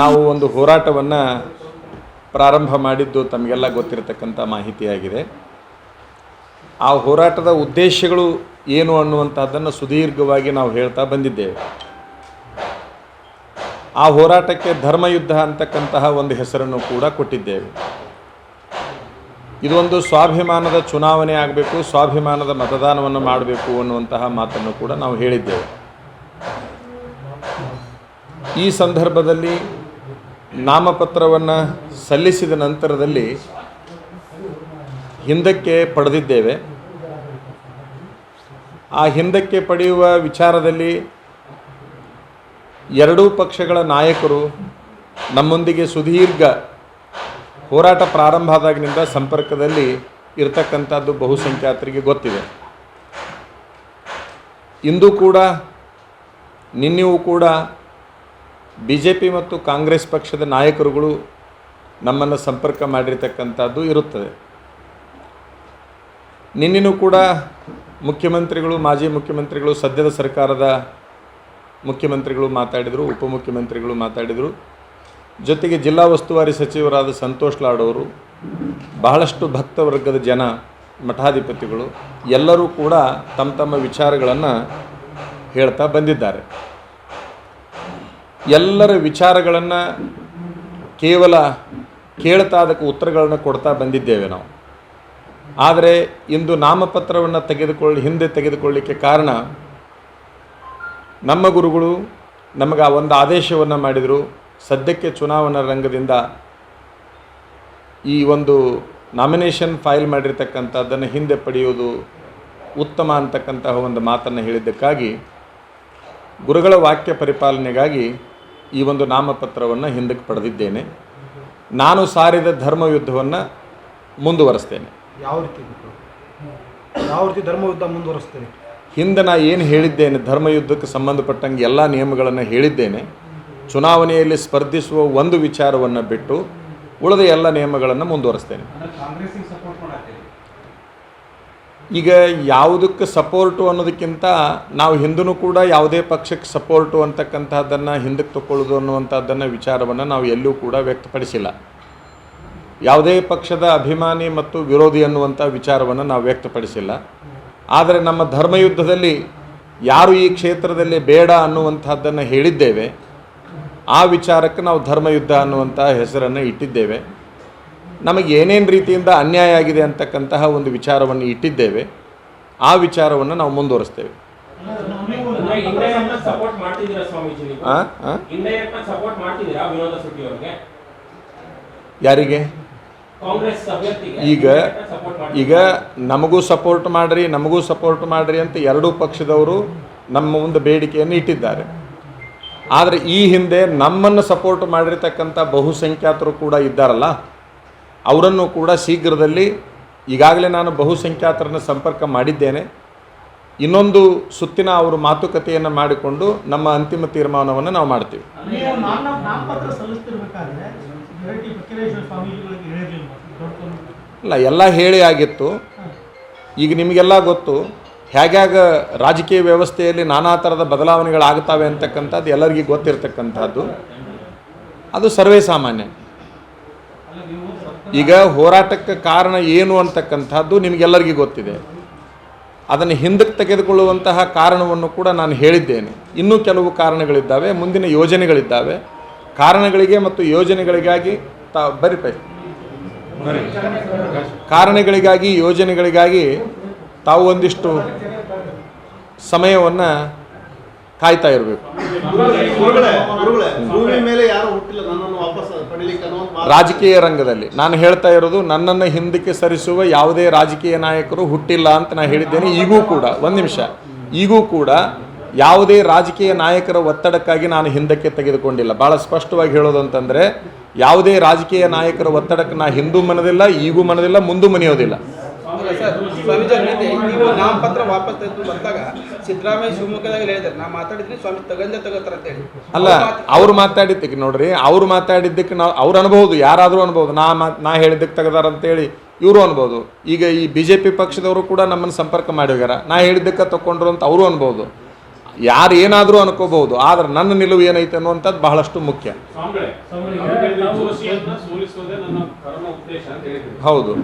ನಾವು ಒಂದು ಹೋರಾಟವನ್ನು ಪ್ರಾರಂಭ ಮಾಡಿದ್ದು ತಮಗೆಲ್ಲ ಗೊತ್ತಿರತಕ್ಕಂಥ ಮಾಹಿತಿಯಾಗಿದೆ. ಆ ಹೋರಾಟದ ಉದ್ದೇಶಗಳು ಏನು ಅನ್ನುವಂಥದ್ದನ್ನು ಸುದೀರ್ಘವಾಗಿ ನಾವು ಹೇಳ್ತಾ ಬಂದಿದ್ದೇವೆ. ಆ ಹೋರಾಟಕ್ಕೆ ಧರ್ಮಯುದ್ಧ ಅಂತಕ್ಕಂತಹ ಒಂದು ಹೆಸರನ್ನು ಕೂಡ ಕೊಟ್ಟಿದ್ದೇವೆ. ಇದೊಂದು ಸ್ವಾಭಿಮಾನದ ಚುನಾವಣೆ ಆಗಬೇಕು, ಸ್ವಾಭಿಮಾನದ ಮತದಾನವನ್ನು ಮಾಡಬೇಕು ಅನ್ನುವಂತಹ ಮಾತನ್ನು ಕೂಡ ನಾವು ಹೇಳಿದ್ದೇವೆ. ಈ ಸಂದರ್ಭದಲ್ಲಿ ನಾಮಪತ್ರವನ್ನು ಸಲ್ಲಿಸಿದ ನಂತರದಲ್ಲಿ ಹಿಂದಕ್ಕೆ ಪಡೆದಿದ್ದೇವೆ. ಆ ಹಿಂದಕ್ಕೆ ಪಡೆಯುವ ವಿಚಾರದಲ್ಲಿ ಎರಡೂ ಪಕ್ಷಗಳ ನಾಯಕರು ನಮ್ಮೊಂದಿಗೆ ಸುದೀರ್ಘ ಹೋರಾಟ ಪ್ರಾರಂಭ ಆದಾಗಿನಿಂದ ಸಂಪರ್ಕದಲ್ಲಿ ಇರತಕ್ಕಂಥದ್ದು ಬಹುಸಂಖ್ಯಾತರಿಗೆ ಗೊತ್ತಿದೆ. ಇಂದು ಕೂಡ, ನಿನ್ನೆಯೂ ಕೂಡ ಬಿ ಜೆ ಪಿ ಮತ್ತು ಕಾಂಗ್ರೆಸ್ ಪಕ್ಷದ ನಾಯಕರುಗಳು ನಮ್ಮನ್ನು ಸಂಪರ್ಕ ಮಾಡಿರ್ತಕ್ಕಂಥದ್ದು ಇರುತ್ತದೆ. ನಿನ್ನೂ ಕೂಡ ಮುಖ್ಯಮಂತ್ರಿಗಳು, ಮಾಜಿ ಮುಖ್ಯಮಂತ್ರಿಗಳು, ಸದ್ಯದ ಸರ್ಕಾರದ ಮುಖ್ಯಮಂತ್ರಿಗಳು ಮಾತಾಡಿದರು, ಉಪಮುಖ್ಯಮಂತ್ರಿಗಳು ಮಾತಾಡಿದರು. ಜೊತೆಗೆ ಜಿಲ್ಲಾ ಉಸ್ತುವಾರಿ ಸಚಿವರಾದ ಸಂತೋಷ್ ಲಾಡ್ ಅವರು, ಬಹಳಷ್ಟು ಭಕ್ತವರ್ಗದ ಜನ, ಮಠಾಧಿಪತಿಗಳು, ಎಲ್ಲರೂ ಕೂಡ ತಮ್ಮ ತಮ್ಮ ವಿಚಾರಗಳನ್ನು ಹೇಳ್ತಾ ಬಂದಿದ್ದಾರೆ. ಎಲ್ಲರ ವಿಚಾರಗಳನ್ನು ಕೇವಲ ಕೇಳ್ತಾ ಅದಕ್ಕೆ ಉತ್ತರಗಳನ್ನು ಕೊಡ್ತಾ ಬಂದಿದ್ದೇವೆ ನಾವು. ಆದರೆ ಇಂದು ನಾಮಪತ್ರವನ್ನು ತೆಗೆದುಕೊಳ್ಳಿ, ಹಿಂದೆ ತೆಗೆದುಕೊಳ್ಳಲಿಕ್ಕೆ ಕಾರಣ ನಮ್ಮ ಗುರುಗಳು ನಮಗೆ ಆ ಒಂದು ಆದೇಶವನ್ನು ಮಾಡಿದರು. ಸದ್ಯಕ್ಕೆ ಚುನಾವಣಾ ರಂಗದಿಂದ ಈ ಒಂದು ನಾಮಿನೇಷನ್ ಫೈಲ್ ಮಾಡಿರ್ತಕ್ಕಂಥದ್ದನ್ನು ಹಿಂದೆ ಪಡೆಯುವುದು ಉತ್ತಮ ಅಂತಕ್ಕಂತಹ ಒಂದು ಮಾತನ್ನು ಹೇಳಿದ್ದಕ್ಕಾಗಿ ಗುರುಗಳ ವಾಕ್ಯ ಪರಿಪಾಲನೆಗಾಗಿ ಈ ಒಂದು ನಾಮಪತ್ರವನ್ನು ಹಿಂದಕ್ಕೆ ಪಡೆದಿದ್ದೇನೆ. ನಾನು ಸಾರಿದ ಧರ್ಮಯುದ್ಧವನ್ನು ಮುಂದುವರಿಸ್ತೇನೆ. ಯಾವ ರೀತಿ ಯಾವ ರೀತಿ ಧರ್ಮಯುದ್ಧ ಮುಂದುವರೆಸ್ತೇನೆ? ಹಿಂದೆ ನಾ ಏನು ಹೇಳಿದ್ದೇನೆ ಧರ್ಮಯುದ್ಧಕ್ಕೆ ಸಂಬಂಧಪಟ್ಟಂಗೆ ಎಲ್ಲ ನಿಯಮಗಳನ್ನು ಹೇಳಿದ್ದೇನೆ. ಚುನಾವಣೆಯಲ್ಲಿ ಸ್ಪರ್ಧಿಸುವ ಒಂದು ವಿಚಾರವನ್ನು ಬಿಟ್ಟು ಉಳಿದ ಎಲ್ಲ ನಿಯಮಗಳನ್ನು ಮುಂದುವರಿಸ್ತೇನೆ. ಈಗ ಯಾವುದಕ್ಕೆ ಸಪೋರ್ಟು ಅನ್ನೋದಕ್ಕಿಂತ ನಾವು ಹಿಂದೂ ಕೂಡ ಯಾವುದೇ ಪಕ್ಷಕ್ಕೆ ಸಪೋರ್ಟು ಅಂತಕ್ಕಂಥದ್ದನ್ನು ಹಿಂದಕ್ಕೆ ತಗೊಳ್ಳೋದು ಅನ್ನುವಂಥದ್ದನ್ನು ವಿಚಾರವನ್ನು ನಾವು ಎಲ್ಲೂ ಕೂಡ ವ್ಯಕ್ತಪಡಿಸಿಲ್ಲ. ಯಾವುದೇ ಪಕ್ಷದ ಅಭಿಮಾನಿ ಮತ್ತು ವಿರೋಧಿ ಅನ್ನುವಂಥ ವಿಚಾರವನ್ನು ನಾವು ವ್ಯಕ್ತಪಡಿಸಿಲ್ಲ. ಆದರೆ ನಮ್ಮ ಧರ್ಮಯುದ್ಧದಲ್ಲಿ ಯಾರು ಈ ಕ್ಷೇತ್ರದಲ್ಲಿ ಬೇಡ ಅನ್ನುವಂಥದ್ದನ್ನು ಹೇಳಿದ್ದೇವೆ. ಆ ವಿಚಾರಕ್ಕೆ ನಾವು ಧರ್ಮಯುದ್ಧ ಅನ್ನುವಂಥ ಹೆಸರನ್ನು ಇಟ್ಟಿದ್ದೇವೆ. ನಮಗೆ ಏನೇನು ರೀತಿಯಿಂದ ಅನ್ಯಾಯ ಆಗಿದೆ ಅಂತಕ್ಕಂತಹ ಒಂದು ವಿಚಾರವನ್ನು ಇಟ್ಟಿದ್ದೇವೆ. ಆ ವಿಚಾರವನ್ನು ನಾವು ಮುಂದುವರಿಸ್ತೇವೆ. ಯಾರಿಗೆ? ಈಗ ಈಗ ನಮಗೂ ಸಪೋರ್ಟ್ ಮಾಡಿರಿ, ನಮಗೂ ಸಪೋರ್ಟ್ ಮಾಡಿರಿ ಅಂತ ಎರಡೂ ಪಕ್ಷದವರು ನಮ್ಮ ಒಂದು ಬೇಡಿಕೆಯನ್ನು ಇಟ್ಟಿದ್ದಾರೆ. ಆದರೆ ಈ ಹಿಂದೆ ನಮ್ಮನ್ನು ಸಪೋರ್ಟ್ ಮಾಡಿರ್ತಕ್ಕಂಥ ಬಹುಸಂಖ್ಯಾತರು ಕೂಡ ಇದ್ದಾರಲ್ಲ? ಅವರನ್ನು ಕೂಡ ಶೀಘ್ರದಲ್ಲಿ ಈಗಾಗಲೇ ನಾನು ಬಹುಸಂಖ್ಯಾತರನ್ನು ಸಂಪರ್ಕ ಮಾಡಿದ್ದೇನೆ. ಇನ್ನೊಂದು ಸುತ್ತಿನ ಅವರು ಮಾತುಕತೆಯನ್ನು ಮಾಡಿಕೊಂಡು ನಮ್ಮ ಅಂತಿಮ ತೀರ್ಮಾನವನ್ನು ನಾವು ಮಾಡ್ತೀವಿ. ಅಲ್ಲ ಇಲ್ಲ ಎಲ್ಲ ಹೇಳಿ ಆಗಿತ್ತು. ಈಗ ನಿಮಗೆಲ್ಲ ಗೊತ್ತು ಹೇಗ್ಯಾಗ ರಾಜಕೀಯ ವ್ಯವಸ್ಥೆಯಲ್ಲಿ ನಾನಾ ಥರದ ಬದಲಾವಣೆಗಳಾಗ್ತಾವೆ ಅಂತಕ್ಕಂಥದ್ದು ಎಲ್ಲರಿಗೂ ಗೊತ್ತಿರತಕ್ಕಂಥದ್ದು. ಅದು ಸರ್ವೇ ಸಾಮಾನ್ಯ. ಈಗ ಹೋರಾಟಕ್ಕೆ ಕಾರಣ ಏನು ಅಂತಕ್ಕಂಥದ್ದು ನಿಮಗೆಲ್ಲರಿಗೂ ಗೊತ್ತಿದೆ. ಅದನ್ನು ಹಿಂದಕ್ಕೆ ತೆಗೆದುಕೊಳ್ಳುವಂತಹ ಕಾರಣವನ್ನು ಕೂಡ ನಾನು ಹೇಳಿದ್ದೇನೆ. ಇನ್ನೂ ಕೆಲವು ಕಾರಣಗಳಿದ್ದಾವೆ, ಮುಂದಿನ ಯೋಜನೆಗಳಿದ್ದಾವೆ. ಕಾರಣಗಳಿಗೆ ಮತ್ತು ಯೋಜನೆಗಳಿಗಾಗಿ ತಾ ಬರಿ ಪೈ. ಕಾರಣಗಳಿಗಾಗಿ, ಯೋಜನೆಗಳಿಗಾಗಿ ತಾವು ಒಂದಿಷ್ಟು ಸಮಯವನ್ನು ಕಾಯ್ತಾ ಇರಬೇಕು. ರಾಜಕೀಯ ರಂಗದಲ್ಲಿ. ನಾನು ಹೇಳ್ತಾ ಇರೋದು ನನ್ನನ್ನು ಹಿಂದಕ್ಕೆ ಸರಿಸುವ ಯಾವುದೇ ರಾಜಕೀಯ ನಾಯಕರು ಹುಟ್ಟಿಲ್ಲ ಅಂತ ನಾನು ಹೇಳಿದ್ದೇನೆ. ಈಗೂ ಕೂಡ ಒಂದು ನಿಮಿಷ. ಈಗೂ ಕೂಡ ಯಾವುದೇ ರಾಜಕೀಯ ನಾಯಕರ ಒತ್ತಡಕ್ಕಾಗಿ ನಾನು ಹಿಂದಕ್ಕೆ ತೆಗೆದುಕೊಂಡಿಲ್ಲ. ಭಾಳ ಸ್ಪಷ್ಟವಾಗಿ ಹೇಳೋದು ಅಂತಂದರೆ ಯಾವುದೇ ರಾಜಕೀಯ ನಾಯಕರ ಒತ್ತಡಕ್ಕೆ ನಾ ಹಿಂದೂ ಮನದಿಲ್ಲ ಈಗೂ ಮನದಿಲ್ಲ ಮುಂದೂ ಮನೆಯೋದಿಲ್ಲ. ಸಿದ್ದರಾಮಯ್ಯ ಶಿವಮೊಗ್ಗದಾಗ ಹೇಳಿದ್ದಾರೆ ನಾ ಮಾತಾಡಿದ್ರೆ ಸ್ವಾಮಿ ತಗೊಂಡೇ ತಗೋತಾರ ಅಂತ ಹೇಳಿ ಅಲ್ಲ ಅವ್ರು ಮಾತಾಡಿದ್ದಕ್ಕೆ ನೋಡ್ರಿ ಅವ್ರು ಮಾತಾಡಿದ್ದಕ್ಕೆ ನಾವು ಅವ್ರು ಅನ್ಬೋದು ಯಾರಾದರೂ ಅನ್ಬೋದು. ನಾ ಮಾತ್ ನಾ ಹೇಳಿದ್ದಕ್ಕೆ ತೆಗದಾರ ಅಂತೇಳಿ ಇವರು ಅನ್ಬೋದು. ಈಗ ಈ ಬಿ ಜೆ ಪಿ ಪಕ್ಷದವರು ಕೂಡ ನಮ್ಮನ್ನು ಸಂಪರ್ಕ ಮಾಡಿ ಹೋಗ್ಯಾರ. ನಾ ಹೇಳಿದ್ದಕ್ಕೆ ತಕೊಂಡ್ರು ಅಂತ ಅವರು ಅನ್ಬೋದು. ಯಾರು ಏನಾದರೂ ಅನ್ಕೋಬಹುದು ಆದ್ರೆ ನನ್ನ ನಿಲುವು ಏನೈತೆ ಅನ್ನುವಂಥದ್ದು ಬಹಳಷ್ಟು ಮುಖ್ಯ. ಸ್ವಾಮಿಗಳೇ ಸ್ವಾಮಿಗಳೇ, ನಾವು- ಜೋಶಿಯನ್ನ ಸೋಲಿಸೋದೇ ನನ್ನ ಪರಮ ಉದ್ದೇಶ ಅಂತ ಹೇಳಿದ್ರು. ಹೌದು.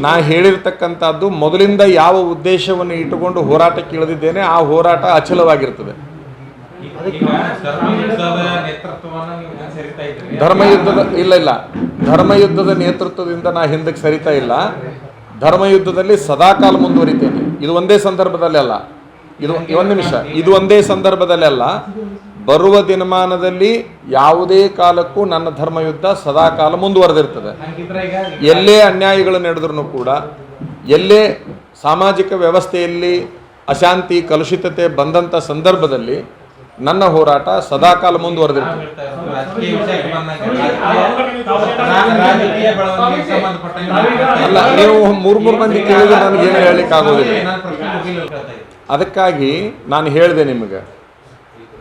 ನಾ ಹೇಳಿರ್ತಕ್ಕಂಥದ್ದು ಮೊದಲಿಂದ ಯಾವ ಉದ್ದೇಶವನ್ನು ಇಟ್ಟುಕೊಂಡು ಹೋರಾಟಕ್ಕೆ ಇಳಿದಿದ್ದೇನೆ, ಆ ಹೋರಾಟ ಅಚಲವಾಗಿರ್ತದೆ. ಧರ್ಮಯುದ್ಧದ ಇಲ್ಲ ಇಲ್ಲ. ಧರ್ಮಯುದ್ಧದ ನೇತೃತ್ವದಿಂದ ನಾ ಹಿಂದಕ್ಕೆ ಸರಿತಾ ಇಲ್ಲ. ಧರ್ಮಯುದ್ಧದಲ್ಲಿ ಸದಾಕಾಲ ಮುಂದುವರಿತೇನೆ. ಇದು ಒಂದೇ ಸಂದರ್ಭದಲ್ಲಿ ಅಲ್ಲ. ಇದು, ಒಂದು ನಿಮಿಷ. ಇದು ಒಂದೇ ಸಂದರ್ಭದಲ್ಲಿ ಅಲ್ಲ. ಬರುವ ದಿನಮಾನದಲ್ಲಿ ಯಾವುದೇ ಕಾಲಕ್ಕೂ ನನ್ನ ಧರ್ಮಯುದ್ಧ ಸದಾಕಾಲ ಮುಂದುವರೆದಿರ್ತದೆ. ಎಲ್ಲೇ ಅನ್ಯಾಯಗಳು ನಡೆದ್ರೂ ಕೂಡ ಎಲ್ಲೇ ಸಾಮಾಜಿಕ ವ್ಯವಸ್ಥೆಯಲ್ಲಿ ಅಶಾಂತಿ ಕಲುಷಿತತೆ ಬಂದಂಥ ಸಂದರ್ಭದಲ್ಲಿ ನನ್ನ ಹೋರಾಟ ಸದಾಕಾಲ ಮುಂದುವರೆದಿರ್ತದೆ. ಅಲ್ಲ ನೀವು ಮೂರು ಮೂರು ಮಂದಿ ಕೇಳಿದ್ರೆ ನನಗೆ ಏನು ಹೇಳಲಿಕ್ಕೆ ಆಗೋದಿಲ್ಲ. ಅದಕ್ಕಾಗಿ ನಾನು ಹೇಳಿದೆ ನಿಮಗೆ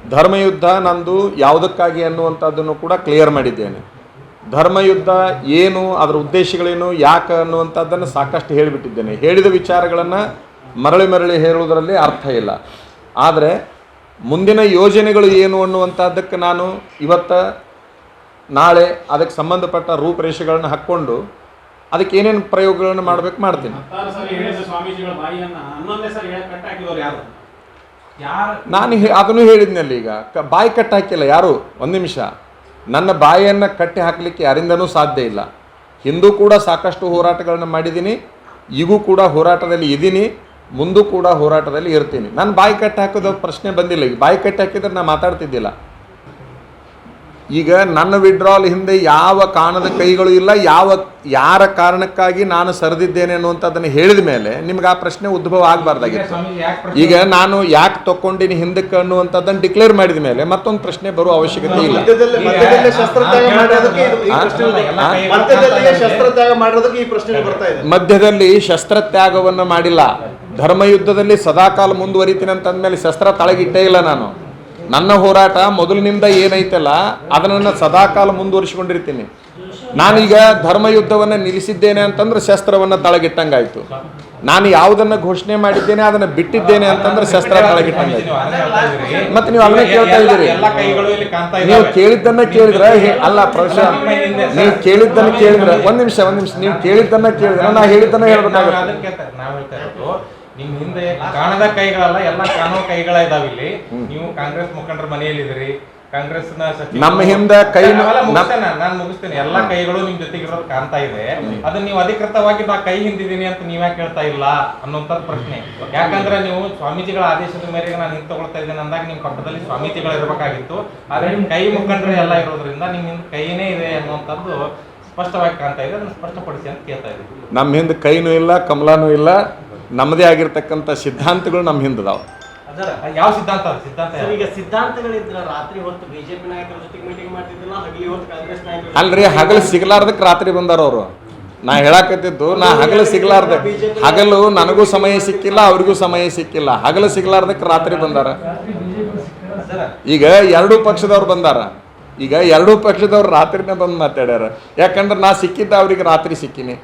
ಧರ್ಮಯುದ್ಧ ನಂದು ಯಾವುದಕ್ಕಾಗಿ ಅನ್ನುವಂಥದ್ದನ್ನು ಕೂಡ ಕ್ಲಿಯರ್ ಮಾಡಿದ್ದೇನೆ. ಧರ್ಮಯುದ್ಧ ಏನು, ಅದರ ಉದ್ದೇಶಗಳೇನು, ಯಾಕೆ ಅನ್ನುವಂಥದ್ದನ್ನು ಸಾಕಷ್ಟು ಹೇಳಿಬಿಟ್ಟಿದ್ದೇನೆ. ಹೇಳಿದ ವಿಚಾರಗಳನ್ನು ಮರಳಿ ಮರಳಿ ಹೇಳುವುದರಲ್ಲಿ ಅರ್ಥ ಇಲ್ಲ. ಆದರೆ ಮುಂದಿನ ಯೋಜನೆಗಳು ಏನು ಅನ್ನುವಂಥದ್ದಕ್ಕೆ ನಾನು ಇವತ್ತ, ನಾಳೆ ಅದಕ್ಕೆ ಸಂಬಂಧಪಟ್ಟ ರೂಪರೇಷೆಗಳನ್ನು ಹಾಕ್ಕೊಂಡು ಅದಕ್ಕೆ ಏನೇನು ಪ್ರಯೋಗಗಳನ್ನು ಮಾಡಬೇಕು ಮಾಡ್ತೀನಿ. ನಾನು ಅದನ್ನು ಹೇಳಿದ್ನಲ್ಲ ಈಗ. ಬಾಯಿ ಕಟ್ಟಿ ಹಾಕಿಲ್ಲ ಯಾರು? ಒಂದು ನಿಮಿಷ. ನನ್ನ ಬಾಯಿಯನ್ನು ಕಟ್ಟಿ ಹಾಕಲಿಕ್ಕೆ ಯಾರಿಂದನೂ ಸಾಧ್ಯ ಇಲ್ಲ. ಹಿಂದೂ ಕೂಡ ಸಾಕಷ್ಟು ಹೋರಾಟಗಳನ್ನು ಮಾಡಿದ್ದೀನಿ. ಈಗೂ ಕೂಡ ಹೋರಾಟದಲ್ಲಿ ಇದ್ದೀನಿ ಮುಂದೂ ಕೂಡ ಹೋರಾಟದಲ್ಲಿ ಇರ್ತೀನಿ. ನಾನು ಬಾಯಿ ಕಟ್ಟಿ ಹಾಕೋದು ಪ್ರಶ್ನೆ ಬಂದಿಲ್ಲ ಈಗ. ಬಾಯಿ ಕಟ್ಟಿ ಹಾಕಿದ್ರೆ ನಾನು ಮಾತಾಡ್ತಿದ್ದಿಲ್ಲ. ಈಗ ನನ್ನ ವಿಡ್ರಾಲ್ ಹಿಂದೆ ಯಾವ ಕಾಣದ ಕೈಗಳು ಇಲ್ಲ ಯಾವ ಯಾರ ಕಾರಣಕ್ಕಾಗಿ ನಾನು ಸರಿದಿದ್ದೇನೆ ಅನ್ನುವಂಥದ್ದನ್ನು ಹೇಳಿದ ಮೇಲೆ ನಿಮ್ಗೆ ಆ ಪ್ರಶ್ನೆ ಉದ್ಭವ ಆಗಬಾರ್ದಾಗಿತ್ತು. ಈಗ ನಾನು ಯಾಕೆ ತಕ್ಕೊಂಡಿನಿ ಹಿಂದಕ್ಕೆ ಅನ್ನುವಂಥದ್ದನ್ನು ಡಿಕ್ಲೇರ್ ಮಾಡಿದ ಮೇಲೆ ಮತ್ತೊಂದು ಪ್ರಶ್ನೆ ಬರುವ ಅವಶ್ಯಕತೆ ಇಲ್ಲ. ಮಧ್ಯದಲ್ಲಿ ಶಸ್ತ್ರತ್ಯಾಗವನ್ನು ಮಾಡಿಲ್ಲ. ಧರ್ಮಯುದ್ಧದಲ್ಲಿ ಸದಾಕಾಲ ಮುಂದುವರಿತೀನಿ ಅಂತಂದ್ಮೇಲೆ ಶಸ್ತ್ರ ತಳಗಿಟ್ಟೇ ಇಲ್ಲ ನಾನು. ನನ್ನ ಹೋರಾಟ ಮೊದಲಿನಿಂದ ಏನೈತಲ್ಲ, ಅದನ್ನು ಸದಾಕಾಲ ಮುಂದುವರಿಸಿಕೊಂಡಿರ್ತೀನಿ ನಾನೀಗ ಧರ್ಮಯುದ್ಧವನ್ನು ನಿಲ್ಲಿಸಿದ್ದೇನೆ ಅಂತಂದ್ರೆ ಶಸ್ತ್ರವನ್ನು ತಳಗಿಟ್ಟಂಗಾಯ್ತು ನಾನು ಯಾವುದನ್ನು ಘೋಷಣೆ ಮಾಡಿದ್ದೇನೆ, ಅದನ್ನು ಬಿಟ್ಟಿದ್ದೇನೆ ಅಂತಂದ್ರೆ ಶಸ್ತ್ರ ತಳಗಿಟ್ಟಂಗಾಯ್ತು. ಮತ್ತೆ ನೀವು ಅದನ್ನೇ ಕೇಳ್ತಾ ಇದ್ದೀರಿ. ನೀವು. ಕೇಳಿದ್ದನ್ನ ಕೇಳಿದ್ರೆ ಅಲ್ಲ ಪ್ರಶಾಂತ್ ನೀವು ಕೇಳಿದ್ದನ್ನ ಕೇಳಿದ್ರೆ, ಒಂದ್ ನಿಮಿಷ ಒಂದ್ ನಿಮಿಷ, ನೀವು ಕೇಳಿದ್ದನ್ನ ಕೇಳಿದ್ರೆ, ನಾ ಹೇಳಿದ್ದನ್ನ ಹೇಳ್ಬೇಕಾಗುತ್ತೆ ನಿಮ್ ಹಿಂದೆ ಕಾಣದ ಕೈಗಳಲ್ಲ ಎಲ್ಲ ಕಾಣುವ ಕೈಗಳ ಇದಾವ ಇಲ್ಲಿ. ನೀವು ಕಾಂಗ್ರೆಸ್ ಮುಖಂಡರ ಮನೆಯಲ್ಲಿದ್ರಿ ಕಾಂಗ್ರೆಸ್ ನಮ್ಮ ಹಿಂದೆ ಕೈ- ನಾನು ಮುಗಿಸ್ತೇನೆ. ಎಲ್ಲಾ ಕೈಗಳು ನಿಮ್ ಜೊತೆಗೆ ಇರೋದು ಕಾಣ್ತಾ ಇದೆ. ಅದನ್ನ ನೀವು ಅಧಿಕೃತವಾಗಿ ನಾ ಕೈ ಹಿಂದಿದ್ದೀನಿ ಅಂತ ನೀವ್ಯಾಕೆ ಕೇಳ್ತಾ ಇಲ್ಲ ಅನ್ನೋಂತ ಪ್ರಶ್ನೆ. ಯಾಕಂದ್ರೆ ನೀವು ಸ್ವಾಮೀಜಿಗಳ ಆದೇಶದ ಮೇರೆಗೆ ನಾನು ಹಿಂದೆ ತಗೊಳ್ತಾ ಇದ್ದೇನೆ ಅಂದಾಗ ನಿಮ್ ಪಕ್ಕದಲ್ಲಿ ಸ್ವಾಮೀಜಿಗಳು ಇರಬೇಕಾಗಿತ್ತು. ಆದ್ರೆ ನಿಮ್ ಕೈ ಮುಖಂಡರು ಎಲ್ಲ ಇರೋದ್ರಿಂದ ನಿಮ್ ಹಿಂದೆ ಕೈನೇ ಇದೆ ಅನ್ನುವಂಥದ್ದು ಸ್ಪಷ್ಟವಾಗಿ ಕಾಣ್ತಾ ಇದೆ. ಅದನ್ನ ಸ್ಪಷ್ಟಪಡಿಸಿ ಅಂತ ಕೇಳ್ತಾ ಇದ್ದೀನಿ. ನಮ್ಮ ಹಿಂದೆ ಕೈನೂ ಇಲ್ಲ ಕಮಲಾನೂ ಇಲ್ಲ. ನಮ್ಮದೇ ಆಗಿರ್ತಕ್ಕಂಥ ಸಿದ್ಧಾಂತಗಳು ನಮ್ಮ ಹಿಂದಿದಾವೆ. ಅದರ ಯಾವ ಸಿದ್ಧಾಂತ? ಈಗ ಸಿದ್ಧಾಂತಗಳಿದ್ರ ರಾತ್ರಿ ಹೊತ್ತು ಬಿಜೆಪಿ ನಾಯಕರ ಜೊತೆ ಮೀಟಿಂಗ್ ಮಾಡ್ತಿದ್ದಿಲ್ಲ ಹಗಲಿ ಹೊತ್ತು ಕಾಂಗ್ರೆಸ್ ನಾಯಕರ ಅಲ್ರಿ ಹಗಲು ಸಿಗ್ಲಾರ್ದಕ್ಕೆ ರಾತ್ರಿ ಬಂದಾರ ಅವರು. ನಾ ಹೇಳಾಕತ್ತಿದ್ದು ನಾ ಹಗಲು ಸಿಗ್ಲಾರ್ದ. ಹಗಲು ನನಗೂ ಸಮಯ ಸಿಕ್ಕಿಲ್ಲ ಅವ್ರಿಗೂ ಸಮಯ ಸಿಕ್ಕಿಲ್ಲ. ಹಗಲು ಸಿಗ್ಲಾರ್ದಕ್ಕೆ ರಾತ್ರಿ ಬಂದಾರ. ಈಗ ಎರಡೂ ಪಕ್ಷದವ್ರು ಬಂದಾರ. ಈಗ ಎರಡೂ ಪಕ್ಷದವ್ರು ರಾತ್ರಿನೇ ಬಂದು ಮಾತಾಡ್ಯಾರ. ಯಾಕಂದ್ರೆ ನಾ ಸಿಕ್ಕಿದ್ದ ಅವ್ರಿಗೆ ರಾತ್ರಿ ಸಿಕ್ಕಿನಿ.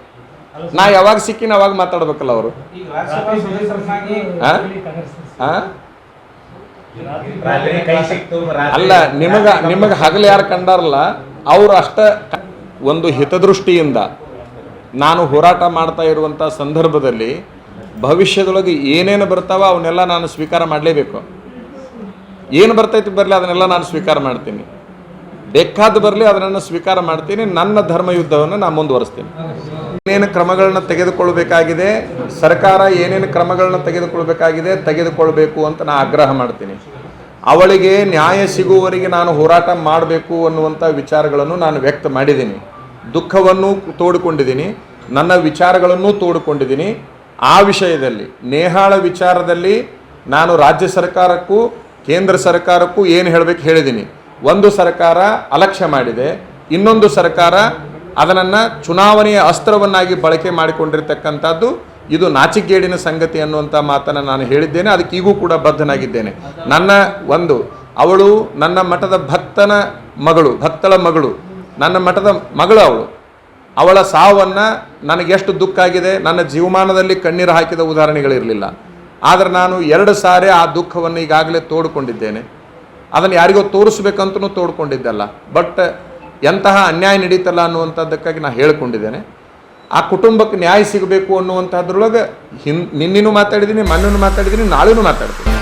ನಾ ಯಾವಾಗ ಸಿಕ್ಕಿನ ಅವಾಗ ಮಾತಾಡ್ಬೇಕಲ್ಲ ಅವರು? ಅಲ್ಲ ನಿಮಗ ನಿಮಗೆ ಹಗಲು ಯಾರು ಕಂಡಾರಲ್ಲ ಅವ್ರು ಅಷ್ಟ ಒಂದು ಹಿತದೃಷ್ಟಿಯಿಂದ ನಾನು ಹೋರಾಟ ಮಾಡ್ತಾ ಇರುವಂಥ ಸಂದರ್ಭದಲ್ಲಿ ಭವಿಷ್ಯದೊಳಗೆ ಏನೇನು ಬರ್ತಾವ ಅವನ್ನೆಲ್ಲ ನಾನು ಸ್ವೀಕಾರ ಮಾಡಲೇಬೇಕು. ಏನು ಬರ್ತೈತಿ ಬರಲಿ ಅದನ್ನೆಲ್ಲ ನಾನು ಸ್ವೀಕಾರ ಮಾಡ್ತೀನಿ. ಬೇಕಾದ ಬರಲಿ ಅದನ್ನು ಸ್ವೀಕಾರ ಮಾಡ್ತೀನಿ. ನನ್ನ ಧರ್ಮಯುದ್ಧವನ್ನು ನಾನು ಮುಂದುವರಿಸ್ತೀನಿ. ಏನೇನು ಕ್ರಮಗಳನ್ನ ತೆಗೆದುಕೊಳ್ಬೇಕಾಗಿದೆ, ಸರ್ಕಾರ ಏನೇನು ಕ್ರಮಗಳನ್ನ ತೆಗೆದುಕೊಳ್ಬೇಕಾಗಿದೆ ತೆಗೆದುಕೊಳ್ಬೇಕು ಅಂತ ನಾನು ಆಗ್ರಹ ಮಾಡ್ತೀನಿ. ಅವಳಿಗೆ ನ್ಯಾಯ ಸಿಗುವವರೆಗೆ ನಾನು ಹೋರಾಟ ಮಾಡಬೇಕು ಅನ್ನುವಂಥ ವಿಚಾರಗಳನ್ನು ನಾನು ವ್ಯಕ್ತ ಮಾಡಿದ್ದೀನಿ. ದುಃಖವನ್ನು ತೋಡಿಕೊಂಡಿದ್ದೀನಿ, ನನ್ನ ವಿಚಾರಗಳನ್ನು ತೋಡಿಕೊಂಡಿದ್ದೀನಿ. ಆ ವಿಷಯದಲ್ಲಿ, ನೇಹಾಳ ವಿಚಾರದಲ್ಲಿ ನಾನು ರಾಜ್ಯ ಸರ್ಕಾರಕ್ಕೂ, ಕೇಂದ್ರ ಸರ್ಕಾರಕ್ಕೂ ಏನು ಹೇಳಬೇಕು ಹೇಳಿದ್ದೀನಿ. ಒಂದು ಸರ್ಕಾರ ಅಲಕ್ಷ್ಯ ಮಾಡಿದೆ, ಇನ್ನೊಂದು ಸರ್ಕಾರ ಅದನ್ನು ಚುನಾವಣೆಯ ಅಸ್ತ್ರವನ್ನಾಗಿ ಬಳಕೆ ಮಾಡಿಕೊಂಡಿರ್ತಕ್ಕಂಥದ್ದು ಇದು ನಾಚಿಕೇಡಿನ ಸಂಗತಿ ಅನ್ನುವಂಥ ಮಾತನ್ನು ನಾನು ಹೇಳಿದ್ದೇನೆ. ಅದಕ್ಕೆ ಈಗೂ ಕೂಡ ಬದ್ಧನಾಗಿದ್ದೇನೆ. ನನ್ನ ಒಂದು, ಅವಳು ನನ್ನ ಮಠದ ಭಕ್ತನ ಮಗಳು, ಭಕ್ತಳ ಮಗಳು, ನನ್ನ ಮಠದ ಮಗಳು ಅವಳು. ಅವಳ ಸಾವನ್ನು ನನಗೆ ಎಷ್ಟು ದುಃಖ ಆಗಿದೆ, ನನ್ನ ಜೀವಮಾನದಲ್ಲಿ ಕಣ್ಣೀರು ಹಾಕಿದ ಉದಾಹರಣೆಗಳಿರಲಿಲ್ಲ. ಆದರೆ ನಾನು ಎರಡು ಸಾರಿ ಆ ದುಃಖವನ್ನು ಈಗಾಗಲೇ ತೋಡ್ಕೊಂಡಿದ್ದೇನೆ. ಅದನ್ನು ಯಾರಿಗೋ ತೋರಿಸ್ಬೇಕಂತಲೂ ತೋಡ್ಕೊಂಡಿದ್ದಲ್ಲ. ಬಟ್ ಎಂತಹ ಅನ್ಯಾಯ ನಡೀತಲ್ಲ ಅನ್ನುವಂಥದ್ದಕ್ಕಾಗಿ ನಾನು ಹೇಳಿಕೊಂಡಿದ್ದೇನೆ. ಆ ಕುಟುಂಬಕ್ಕೆ ನ್ಯಾಯ ಸಿಗಬೇಕು ಅನ್ನುವಂಥದ್ರೊಳಗೆ ಹಿನ್ ನಿನ್ನೂ ಮಾತಾಡಿದ್ದೀನಿ ಮಣ್ಣನ್ನು ಮಾತಾಡಿದ್ದೀನಿ, ನಾಳೆನೂ ಮಾತಾಡ್ತೀನಿ.